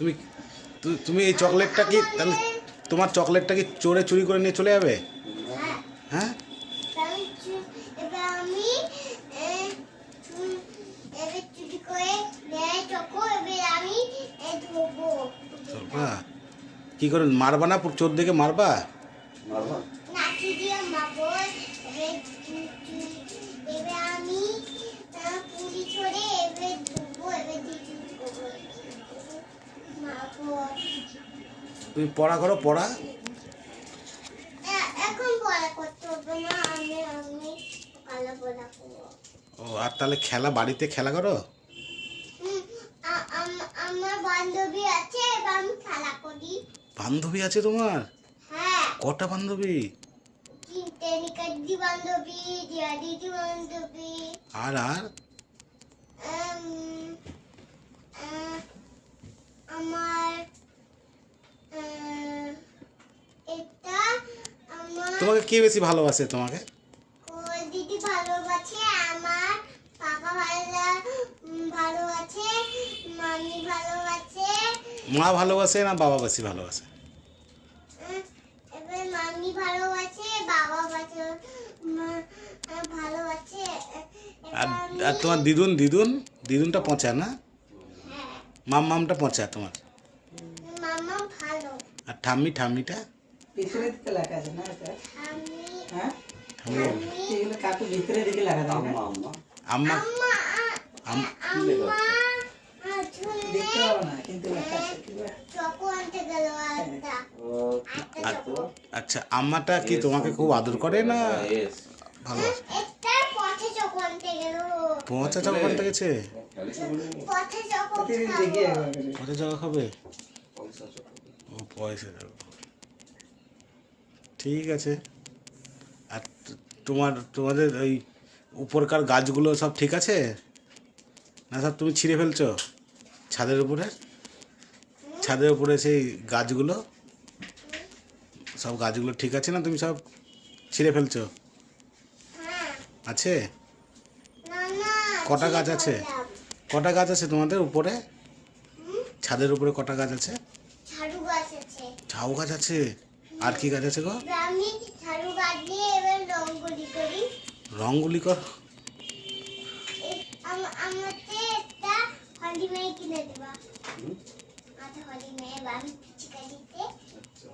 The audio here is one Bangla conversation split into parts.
তুমি তু- তুমি এই চকলেটটা কি তাহলে তোমার চকলেটটা কি চোরে চুরি করে নিয়ে চলে যাবে? হ্যাঁ? হ্যাঁ কি করে মারবা না চোর দিকে মারবা? মারবা? তুমি পড়া করো পড়া। ও আর তাহলে খেলা বাড়িতে খেলা করো? বান্ধবী আছে আমি খেলা করি। বান্ধবী আছে তোমার? হ্যাঁ। কটা বান্ধবী? বান্ধবী বান্ধবী। আর আর? তোমাকে কে বেশি ভালোবাসে তোমাকে? দিদি ভালোবাসে আমার পাপা ভালো উম, মামি ভালোবাসে। মা ভালোবাসে না বাবা বেশি ভালোবাসে? এবার মামি ভালোবাসে বাবা ভালো মা- আহ, ভালোবাসে। আর আর তোমার দিদুন দিদুন? দিদুনটা পচা না? হ্যাঁ। মাম মামটা পচা তোমার? মামা ভালো। আর ঠাম্মি ঠাম্মিটা? ভিতরের দিকে লাগা না এটা? হ্যাঁ? এগুলো কাকু ভিতরের দিকে লাগা যায় না আম্মা। দেখতে পাবো না কিন্তু? চকো চকো। আচ্ছা আম্মাটা কি তোমাকে খুব আদর করে না? ভালো পচা চাও করতে গেছে? পথে চকো খাব। পচা পয়সা চোখ ও পয়সা দেবো। ঠিক আছে। আর তোমার তোমাদের ওই উপরকার গাছগুলো সব ঠিক আছে? না সব তুমি ছিঁড়ে ফেলছো ছাদের উপরে? ছাদের উপরে সেই গাছগুলো? সব গাছগুলো ঠিক আছে না? তুমি সব ছিঁড়ে ফেলছো? আছে? কটা গাছ আছে? কটা গাছ আছে তোমাদের উপরে? ছাদের উপরে কটা গাছ আছে। ঝাউ গাছ আছে? আর কি গাছ আছে গো? রঙ্গলি করি?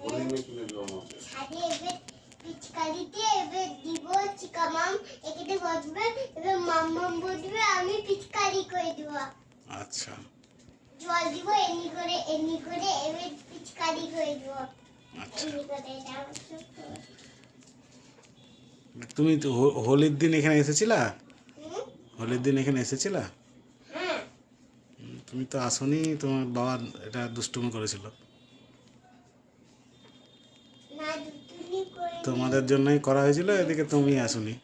আচ্ছা পিচকারিতে দেবো এবার বসবে আমি পিচকারি করে দেবো। আচ্ছা। জল দিব এমনি করে এমনি করে এবার পিচকারি করে দেবো। আচ্ছা। তুমি তো হোলির দিন এখানে এসেছিলা? হোলির দিন এখানে এসেছিলা? তুমি তো আসনি তোমার বাবা এটা দুষ্টুমি করেছিল। তোমাদের জন্যই করা হয়েছিল এদিকে তুমি আসনি।